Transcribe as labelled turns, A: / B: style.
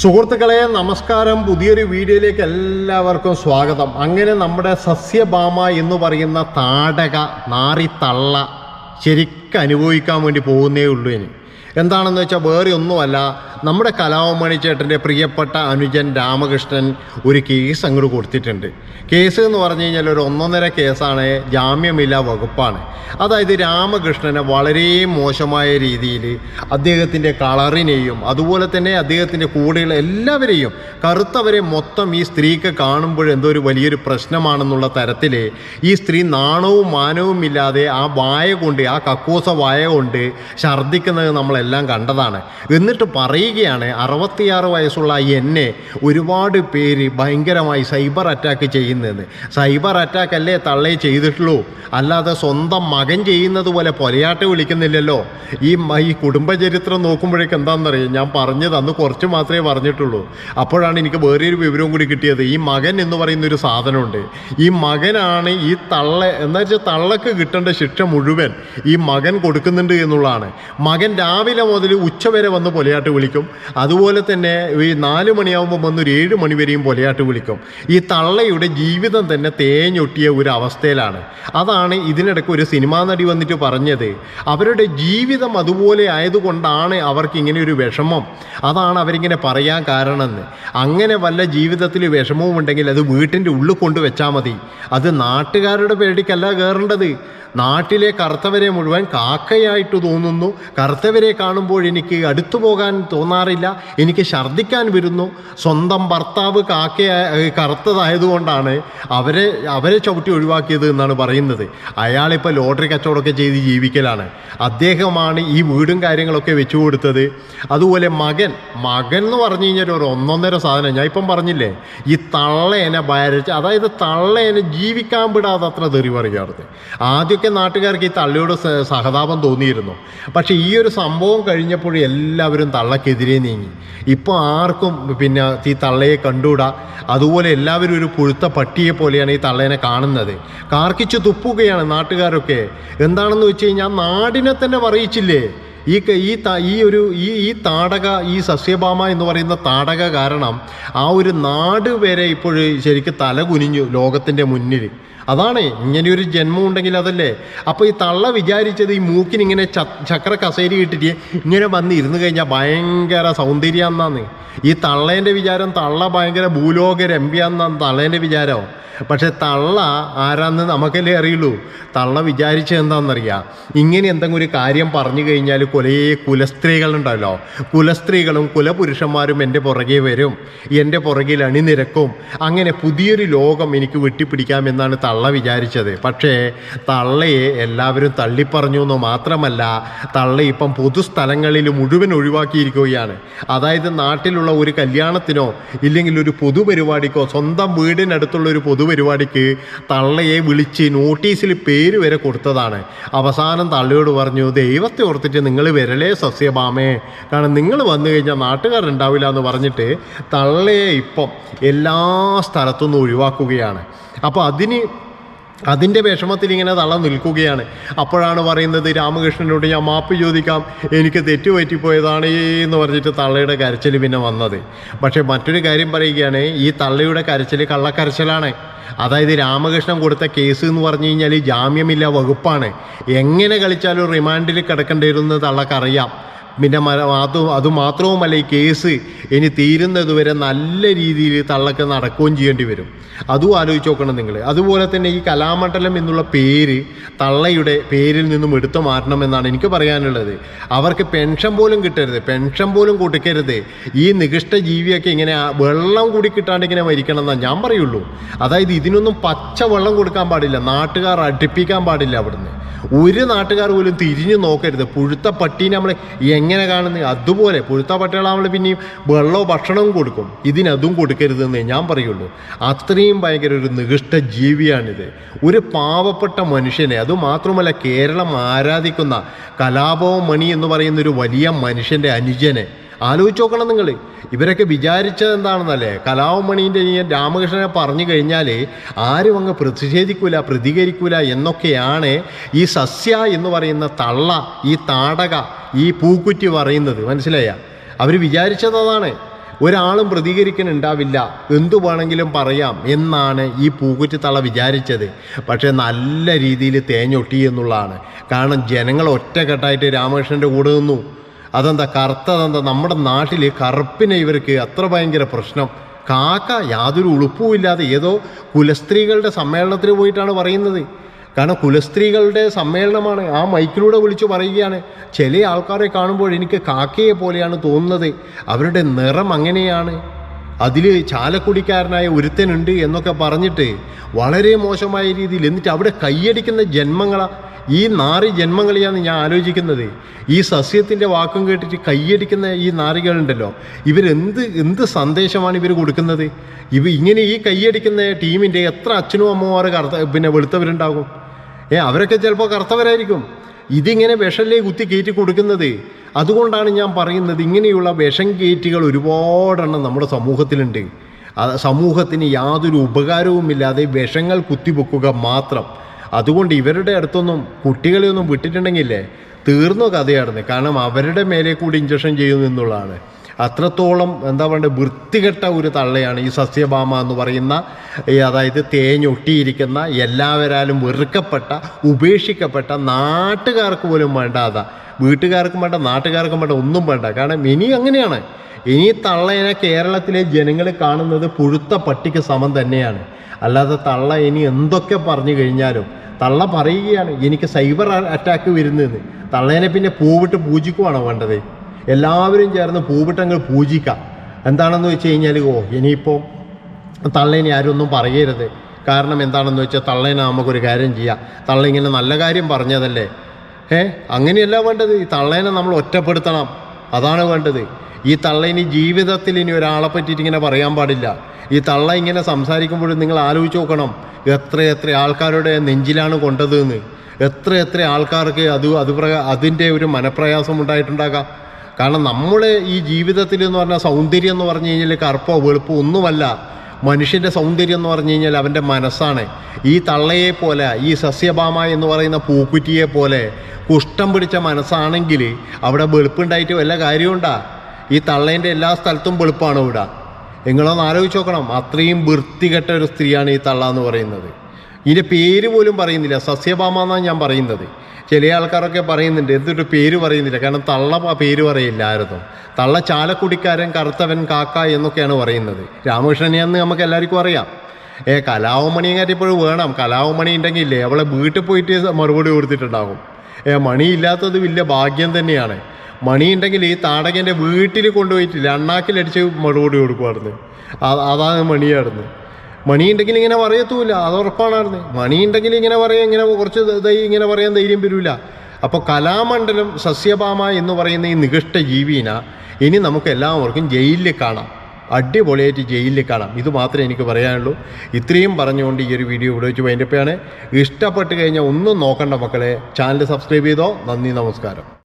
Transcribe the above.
A: സുഹൃത്തുക്കളെ നമസ്കാരം. പുതിയൊരു വീഡിയോയിലേക്ക് എല്ലാവർക്കും സ്വാഗതം. അങ്ങനെ നമ്മുടെ സസ്യഭാമ എന്ന് പറയുന്ന താടക നാറിത്തള്ള ശരിക്കും അനുഭവിക്കാൻ വേണ്ടി പോകുന്നേ ഉള്ളൂ ഇനി. എന്താണെന്ന് വെച്ചാൽ വേറെ ഒന്നുമല്ല. നമ്മുടെ കലാവമണി ചേട്ടന്റെ പ്രിയപ്പെട്ട അനുജൻ രാമകൃഷ്ണൻ ഒരു കേസ് അങ്ങോട്ട് കൊടുത്തിട്ടുണ്ട്. കേസ് എന്ന് പറഞ്ഞു കഴിഞ്ഞാൽ ഒരു ഒന്നൊന്നര കേസാണ് ജാമ്യമില്ലാ വകുപ്പാണ്. അതായത് രാമകൃഷ്ണനെ വളരെ മോശമായ രീതിയിൽ അദ്ദേഹത്തിന്റെ കളറിനെയും അതുപോലെ തന്നെ അദ്ദേഹത്തിന്റെ കൂടെയുള്ള എല്ലാവരെയും കറുത്തവരെ മൊത്തം ഈ സ്ത്രീക്ക് കാണുമ്പോൾ എന്തോ ഒരു വലിയൊരു പ്രശ്നമാണെന്നുള്ള തരത്തിൽ ഈ സ്ത്രീ നാണവും മാനവും ഇല്ലാതെ ആ വായ കൊണ്ട് ആ കക്കൂസ വായ കൊണ്ട് ഛർദ്ദിക്കുന്നത് നമ്മളെല്ലാം കണ്ടതാണ്. എന്നിട്ട് പറയുകയാണ് അറുപത്തിയാറ് വയസ്സുള്ള എന്നെ ഒരുപാട് പേര് ഭയങ്കരമായി സൈബർ അറ്റാക്ക് ചെയ്യുന്നതെന്ന്. സൈബർ അറ്റാക്ക് അല്ലേ തള്ളേ ചെയ്തിട്ടുള്ളൂ. അല്ലാതെ സ്വന്തം മകൻ ചെയ്യുന്നത് പോലെ പൊലയാട്ട് വിളിക്കുന്നില്ലല്ലോ. ഈ ഈ കുടുംബചരിത്രം നോക്കുമ്പോഴേക്ക് എന്താണെന്നറിയാം? ഞാൻ പറഞ്ഞത് അന്ന് കുറച്ച് മാത്രമേ പറഞ്ഞിട്ടുള്ളൂ. അപ്പോഴാണ് എനിക്ക് വേറൊരു വിവരവും കൂടി കിട്ടിയത്. ഈ മകൻ എന്ന് പറയുന്ന ഒരു സാധനമുണ്ട്. ഈ മകനാണ് ഈ തള്ള എന്താ വെച്ചാൽ തള്ളക്ക് കിട്ടേണ്ട ശിക്ഷ മുഴുവൻ ഈ മകൻ കൊടുക്കുന്നുണ്ട് എന്നുള്ളതാണ്. മകൻ രാവിലെ മുതൽ ഉച്ച വരെ വന്ന് പൊലയാട്ട് വിളിക്കും. അതുപോലെ തന്നെ ഈ നാല് മണിയാകുമ്പോൾ വന്നൊരു ഏഴ് മണി വരെയും പൊലയാട്ട് വിളിക്കും. ഈ തള്ളയുടെ ജീവിതം തന്നെ തേഞ്ഞൊട്ടിയ ഒരു അവസ്ഥയിലാണ്. അതാണ് ഇതിനിടയ്ക്ക് ഒരു സിനിമാ നടി വന്നിട്ട് പറഞ്ഞത്. അവരുടെ ജീവിതം അതുപോലെ ആയതുകൊണ്ടാണ് അവർക്ക് ഇങ്ങനെ ഒരു വിഷമം. അതാണ് അവരിങ്ങനെ പറയാൻ കാരണമെന്ന്. അങ്ങനെ വല്ല ജീവിതത്തിൽ വിഷമവും ഉണ്ടെങ്കിൽ അത് വീട്ടിന്റെ ഉള്ളിൽ കൊണ്ട് വെച്ചാൽ മതി. അത് നാട്ടുകാരുടെ പേടിക്കല്ല കയറേണ്ടത് നാട്ടിലെ കറുത്തവരെ മുഴുവൻ കാക്കയായിട്ട് തോന്നുന്നു. കറുത്തവരെ കാണുമ്പോൾ എനിക്ക് അടുത്തു പോകാൻ തോന്നാറില്ല എനിക്ക് ഛർദ്ദിക്കാൻ വരുന്നു. സ്വന്തം ഭർത്താവ് കാക്ക കറുത്തതായതുകൊണ്ടാണ് അവരെ അവരെ ചവിട്ടി ഒഴിവാക്കിയത് എന്നാണ് പറയുന്നത്. അയാളിപ്പോൾ ലോട്ടറി കച്ചവടമൊക്കെ ചെയ്ത് ജീവിക്കലാണ്. അദ്ദേഹമാണ് ഈ വീടും കാര്യങ്ങളൊക്കെ വെച്ചു കൊടുത്തത്. അതുപോലെ മകൻ മകൻ എന്ന് പറഞ്ഞു കഴിഞ്ഞാൽ ഒരു ഒന്നൊന്നര സാധനം. ഞാൻ ഇപ്പം പറഞ്ഞില്ലേ ഈ തള്ളേനെ ഭയച്ച് അതായത് തള്ളേനെ ജീവിക്കാൻ വിടാതെ അത്ര തെറി പറയാറുണ്ട്. ആദ്യമൊക്കെ നാട്ടുകാർക്ക് ഈ തള്ളയോട് സഹതാപം തോന്നിയിരുന്നു. പക്ഷേ ഈ ഒരു സംഭവം കഴിഞ്ഞപ്പോൾ എല്ലാവരും തള്ളക്കെതിരെ നീങ്ങി. ഇപ്പോൾ ആർക്കും പിന്നെ ഈ തള്ളയെ കണ്ടുകൂടാ? അതുപോലെ എല്ലാവരും ഒരു പുഴുത്ത പട്ടിയെ പോലെയാണ് ഈ തള്ളേനെ കാണുന്നത്. കാർക്കിച്ച് തുപ്പുകയാണ് നാട്ടുകാരൊക്കെ. എന്താണെന്ന് വെച്ച് കഴിഞ്ഞാൽ നാടിനെ തന്നെ പറയിച്ചില്ലേ? ഈ ഈ ഈ ഒരു ഈ ഈ താടക ഈ സസ്യഭാമ എന്ന് പറയുന്ന താടക കാരണം ആ ഒരു നാട് വരെ ഇപ്പോൾ ശരിക്കും തല കുനിഞ്ഞു ലോകത്തിന്റെ മുന്നിൽ അതാണ് ഇങ്ങനെയൊരു ജന്മം ഉണ്ടെങ്കിൽ അതല്ലേ? അപ്പോൾ ഈ തള്ള വിചാരിച്ചത് ഈ മൂക്കിന് ഇങ്ങനെ ച ചക്ര കസേരി ഇട്ടിട്ട് ഇങ്ങനെ വന്ന് ഇരുന്ന് കഴിഞ്ഞാൽ ഭയങ്കര സൗന്ദര്യം എന്നാന്ന് ഈ തള്ളേന്റെ വിചാരം തള്ള ഭയങ്കര ഭൂലോക രമ്യാന്നാണ് തള്ളേന്റെ വിചാരം. പക്ഷെ തള്ള ആരാന്ന് നമുക്കല്ലേ അറിയുള്ളൂ. തള്ള വിചാരിച്ചത് എന്താണെന്നറിയാം ഇങ്ങനെ എന്തെങ്കിലും ഒരു കാര്യം പറഞ്ഞു കഴിഞ്ഞാൽ കുറേ കുലസ്ത്രീകളുണ്ടല്ലോ കുലസ്ത്രീകളും കുലപുരുഷന്മാരും എന്റെ പുറകെ വരും. എന്റെ പുറകിൽ അണിനിരക്കും. അങ്ങനെ പുതിയൊരു ലോകം എനിക്ക് വെട്ടിപ്പിടിക്കാമെന്നാണ് തള്ള വിചാരിച്ചത്. പക്ഷേ തള്ളയെ എല്ലാവരും തള്ളിപ്പറഞ്ഞു എന്ന് മാത്രമല്ല തള്ള ഇപ്പം പൊതുസ്ഥലങ്ങളിൽ മുഴുവൻ ഒഴിവാക്കിയിരിക്കുകയാണ്. അതായത് നാട്ടിലുള്ള ഒരു കല്യാണത്തിനോ ഇല്ലെങ്കിൽ ഒരു പൊതുപരിപാടിക്കോ സ്വന്തം വീടിനടുത്തുള്ള ഒരു പൊതുപരിപാടിക്ക് തള്ളയെ വിളിച്ച് നോട്ടീസിൽ പേര് വരെ കൊടുത്തതാണ്. അവസാനം തള്ളയോട് പറഞ്ഞു ദൈവത്തെ ഓർത്തിട്ട് നിങ്ങൾ വരലേ സസ്യഭാമേ. കാരണം നിങ്ങൾ വന്നു കഴിഞ്ഞാൽ നാട്ടുകാരുണ്ടാവില്ല എന്ന് പറഞ്ഞിട്ട് തള്ളയെ ഇപ്പം എല്ലാ സ്ഥലത്തുനിന്നും ഒഴിവാക്കുകയാണ്. അപ്പോൾ അതിന് അതിന്റെ വിഷമത്തിൽ ഇങ്ങനെ തള്ള നിൽക്കുകയാണ്. അപ്പോഴാണ് പറയുന്നത് രാമകൃഷ്ണനോട് ഞാൻ മാപ്പ് ചോദിക്കാം. എനിക്ക് തെറ്റുപറ്റിപ്പോയതാണ് എന്ന് പറഞ്ഞിട്ട് തള്ളയുടെ കരച്ചിൽ പിന്നെ വന്നത്. പക്ഷേ മറ്റൊരു കാര്യം പറയുകയാണ് ഈ തള്ളയുടെ കരച്ചിൽ കള്ളക്കരച്ചിലാണ്. അതായത് രാമകൃഷ്ണൻ കൊടുത്ത കേസ് എന്ന് പറഞ്ഞു കഴിഞ്ഞാൽ ജാമ്യമില്ല വകുപ്പാണ്. എങ്ങനെ കളിച്ചാലും റിമാൻഡിൽ കിടക്കേണ്ടിയിരുന്നത് തള്ളക്കറിയാം. പിന്നെ അത് അത് മാത്രവുമല്ല ഈ കേസ് ഇനി തീരുന്നതുവരെ നല്ല രീതിയിൽ തള്ളക്ക് നടക്കുകയും ചെയ്യേണ്ടി വരും. അതും ആലോചിച്ച് നോക്കണം നിങ്ങൾ അതുപോലെ തന്നെ ഈ കലാമണ്ഡലം എന്നുള്ള പേര് തള്ളയുടെ പേരിൽ നിന്നും എടുത്തു മാറ്റണമെന്നാണ് എനിക്ക് പറയാനുള്ളത്. അവർക്ക് പെൻഷൻ പോലും കിട്ടരുത്. പെൻഷൻ പോലും കൊടുക്കരുത്. ഈ നികൃഷ്ട ജീവിയൊക്കെ ഇങ്ങനെ വെള്ളം കൂടി കിട്ടാണ്ട് ഇങ്ങനെ മരിക്കണം എന്നാണ് ഞാൻ പറയുള്ളൂ. അതായത് ഇതിനൊന്നും പച്ച വെള്ളം കൊടുക്കാൻ പാടില്ല. നാട്ടുകാർ അടുപ്പിക്കാൻ പാടില്ല അവിടുന്ന്. ഒരു നാട്ടുകാർ പോലും തിരിഞ്ഞു നോക്കരുത്. പുഴുത്ത പട്ടീനെ നമ്മൾ എങ്ങനെ കാണുന്നത് അതുപോലെ പുഴുത്ത പട്ടികളാവുമ്പോൾ പിന്നെയും വെള്ളവും ഭക്ഷണവും കൊടുക്കും. ഇതിനതും കൊടുക്കരുതെന്ന് ഞാൻ പറയുള്ളൂ. അത്രയും ഭയങ്കര ഒരു നികൃഷ്ട ജീവിയാണിത്. ഒരു പാവപ്പെട്ട മനുഷ്യനെ അതുമാത്രമല്ല കേരളം ആരാധിക്കുന്ന കലാപവും മണി എന്ന് പറയുന്ന ഒരു വലിയ മനുഷ്യന്റെ അനുജനെ ആലോചിച്ച് നോക്കണം നിങ്ങൾ. ഇവരൊക്കെ വിചാരിച്ചത് എന്താണെന്നല്ലേ? കലാവമണീന്റെ ഇനി രാമകൃഷ്ണനെ പറഞ്ഞു കഴിഞ്ഞാൽ ആരും അങ്ങ് പ്രതിഷേധിക്കൂല പ്രതികരിക്കൂല എന്നൊക്കെയാണ് ഈ സസ്യ എന്ന് പറയുന്ന തള്ള ഈ താടക ഈ പൂക്കുറ്റി പറയുന്നത്. മനസ്സിലായ? അവർ വിചാരിച്ചത് അതാണ്. ഒരാളും പ്രതികരിക്കണുണ്ടാവില്ല എന്തു വേണമെങ്കിലും പറയാം എന്നാണ് ഈ പൂക്കുറ്റി തള വിചാരിച്ചത്. പക്ഷേ നല്ല രീതിയിൽ തേഞ്ഞൊട്ടി എന്നുള്ളതാണ്. കാരണം ജനങ്ങൾ ഒറ്റക്കെട്ടായിട്ട് രാമകൃഷ്ണന്റെ കൂടെ നിന്നു. അതെന്താ കറുത്ത അതെന്താ നമ്മുടെ നാട്ടിൽ കറുപ്പിനെ ഇവർക്ക് അത്ര ഭയങ്കര പ്രശ്നം. കാക്ക യാതൊരു ഉളുപ്പുമില്ലാതെ ഏതോ കുലസ്ത്രീകളുടെ സമ്മേളനത്തിന് പോയിട്ടാണ് പറയുന്നത്. കാരണം കുലസ്ത്രീകളുടെ സമ്മേളനമാണ്. ആ മൈക്കിലൂടെ വിളിച്ചു പറയുകയാണ്. ചില ആൾക്കാരെ കാണുമ്പോൾ എനിക്ക് കാക്കയെ പോലെയാണ് തോന്നുന്നത്. അവരുടെ നിറം അങ്ങനെയാണ്. അതിൽ ചാലക്കുടിക്കാരനായ ഒരുത്തനുണ്ട് എന്നൊക്കെ പറഞ്ഞിട്ട് വളരെ മോശമായ രീതിയിൽ എന്നിട്ട് അവിടെ കൈയടിക്കുന്ന ജന്മങ്ങളാ. ഈ നാറി ജന്മങ്ങളെയാണ് ഞാൻ ആലോചിക്കുന്നത്. ഈ സസ്യത്തിന്റെ വാക്കും കേട്ടിട്ട് കൈയടിക്കുന്ന ഈ നാറികളുണ്ടല്ലോ. ഇവരെന്ത് എന്ത് സന്ദേശമാണ് ഇവർ കൊടുക്കുന്നത്? ഇവ ഇങ്ങനെ ഈ കൈയടിക്കുന്ന ടീമിന്റെ എത്ര അച്ഛനും അമ്മമാർ കറുത്ത പിന്നെ വെളുത്തവരുണ്ടാകും? ഏ അവരൊക്കെ ചിലപ്പോൾ കറുത്തവരായിരിക്കും ഇതിങ്ങനെ വിഷല്ലേ കുത്തി കയറ്റി കൊടുക്കുന്നത്. അതുകൊണ്ടാണ് ഞാൻ പറയുന്നത് ഇങ്ങനെയുള്ള വിഷം കയറ്റികൾ ഒരുപാടെണ്ണം നമ്മുടെ സമൂഹത്തിലുണ്ട്. സമൂഹത്തിന് യാതൊരു ഉപകാരവുമില്ലാതെ വിഷങ്ങൾ കുത്തിവെക്കുക മാത്രം. അതുകൊണ്ട് ഇവരുടെ അടുത്തൊന്നും കുട്ടികളെ ഒന്നും വിട്ടിട്ടുണ്ടെങ്കിലേ തീർന്നു കഥയായിരുന്നു. കാരണം അവരുടെ മേലെ കൂടി ഇഞ്ചക്ഷൻ ചെയ്യുന്നു എന്നുള്ളതാണ്. അത്രത്തോളം എന്താ പറയുക വൃത്തികെട്ട ഒരു തള്ളയാണ് ഈ സസ്യഭാമ എന്ന് പറയുന്ന അതായത് തേഞ്ഞൊട്ടിയിരിക്കുന്ന എല്ലാവരാലും വെറുക്കപ്പെട്ട ഉപേക്ഷിക്കപ്പെട്ട നാട്ടുകാർക്ക് പോലും വേണ്ടാത വീട്ടുകാർക്കും വേണ്ട നാട്ടുകാർക്കും വേണ്ട ഒന്നും വേണ്ട. കാരണം ഇനി അങ്ങനെയാണ്. ഇനി തള്ളയെ കേരളത്തിലെ ജനങ്ങൾ കാണുന്നത് പുഴുത്ത പട്ടിക്ക് സമം തന്നെയാണ്. അല്ലാതെ തള്ള ഇനി എന്തൊക്കെ പറഞ്ഞു കഴിഞ്ഞാലും തള്ള പറയുകയാണ് എനിക്ക് സൈബർ അറ്റാക്ക് വരുന്നതെന്ന്. തള്ളേനെ പിന്നെ പൂവിട്ട് പൂജിക്കുവാണോ വേണ്ടത്? എല്ലാവരും ചേർന്ന് പൂവിട്ടങ്ങൾ പൂജിക്കാം. എന്താണെന്ന് വെച്ച് കഴിഞ്ഞാൽ ഓ ഇനിയിപ്പോൾ തള്ളേനെ ആരും ഒന്നും പറയരുത്. കാരണം എന്താണെന്ന് വെച്ചാൽ തള്ളേനെ നമുക്കൊരു കാര്യം ചെയ്യാം. തള്ള ഇങ്ങനെ നല്ല കാര്യം പറഞ്ഞതല്ലേ? ഏ അങ്ങനെയല്ല വേണ്ടത്. ഈ തള്ളേനെ നമ്മൾ ഒറ്റപ്പെടുത്തണം. അതാണ് വേണ്ടത്. ഈ തള്ള ഇനി ജീവിതത്തിൽ ഇനി ഒരാളെ പറ്റിയിട്ട് ഇങ്ങനെ പറയാൻ പാടില്ല. ഈ തള്ള ഇങ്ങനെ സംസാരിക്കുമ്പോഴും നിങ്ങൾ ആലോചിച്ച് നോക്കണം. എത്ര എത്ര ആൾക്കാരുടെ നെഞ്ചിലാണ് കൊണ്ടത് എന്ന് എത്ര എത്ര ആൾക്കാർക്ക് അത് അത് അതിന്റെ ഒരു മനപ്രയാസം ഉണ്ടായിട്ടുണ്ടാകാം. കാരണം നമ്മൾ ഈ ജീവിതത്തിൽ എന്ന് പറഞ്ഞാൽ സൗന്ദര്യം എന്ന് പറഞ്ഞു കഴിഞ്ഞാൽ കറുപ്പോ വെളുപ്പോ ഒന്നുമല്ല. മനുഷ്യന്റെ സൗന്ദര്യം എന്ന് പറഞ്ഞു കഴിഞ്ഞാൽ അവന്റെ മനസ്സാണ്. ഈ തള്ളയെ പോലെ ഈ സസ്യഭാമ എന്ന് പറയുന്ന പൂക്കുറ്റിയെ പോലെ കുഷ്ഠം പിടിച്ച മനസ്സാണെങ്കിൽ അവിടെ വെളുപ്പുണ്ടായിട്ട് വല്ല കാര്യമുണ്ടാ ഈ തള്ളേന്റെ എല്ലാ സ്ഥലത്തും വെളുപ്പാണ് ഇവിടെ. നിങ്ങളൊന്ന് ആലോചിച്ച് നോക്കണം. അത്രയും വൃത്തികെട്ട ഒരു സ്ത്രീയാണ് ഈ തള്ള എന്ന് പറയുന്നത്. ഇതിന്റെ പേര് പോലും പറയുന്നില്ല. സസ്യഭാമ എന്നാണ് ഞാൻ പറയുന്നത്. ചില ആൾക്കാരൊക്കെ പറയുന്നുണ്ട് എന്തൊരു പേര് പറയുന്നില്ല? കാരണം തള്ള പേര് പറയില്ല ആരതും തള്ള ചാലക്കുടിക്കാരൻ കറുത്തവൻ കാക്ക എന്നൊക്കെയാണ് പറയുന്നത്. രാമകൃഷ്ണനെയെന്ന് നമുക്ക് എല്ലാവർക്കും അറിയാം. ഏ കലാവമണിയും കാര്യപ്പോഴും വേണം. കലാവമണി ഉണ്ടെങ്കിൽ അവളെ വീട്ടിൽ പോയിട്ട് മറുപടി കൊടുത്തിട്ടുണ്ടാകും. ഏ മണിയില്ലാത്തത് വലിയ ഭാഗ്യം തന്നെയാണ്. മണി ഉണ്ടെങ്കിൽ ഈ താടകന്റെ വീട്ടിൽ കൊണ്ടുപോയിട്ടില്ല. അണ്ണാക്കിലടിച്ച് മറുപടി കൊടുക്കുമായിരുന്നു അതാണ് മണിയായിരുന്നു. മണിയുണ്ടെങ്കിൽ ഇങ്ങനെ പറയത്തൂല അത് ഉറപ്പാണായിരുന്നു. മണിയുണ്ടെങ്കിൽ ഇങ്ങനെ പറയാം ഇങ്ങനെ കുറച്ച് ഇങ്ങനെ പറയാൻ ധൈര്യം വരില്ല അപ്പോൾ കലാമണ്ഡലം സസ്യഭാമ എന്ന് പറയുന്ന ഈ നികഷ്ട ജീവിന ഇനി നമുക്ക് എല്ലാവർക്കും ജയിലിൽ കാണാം. അടിപൊളിയായിട്ട് ജയിലിൽ കാണാം. ഇത് മാത്രമേ എനിക്ക് പറയാനുള്ളൂ. ഇത്രയും പറഞ്ഞുകൊണ്ട് ഈ ഒരു വീഡിയോ ഇവിടെ വെച്ച് വൈൻഡപ്പാണ് ഇഷ്ടപ്പെട്ട് കഴിഞ്ഞാൽ ഒന്നും നോക്കണ്ട മക്കളെ. ചാനൽ സബ്സ്ക്രൈബ് ചെയ്തോ? നന്ദി നമസ്കാരം.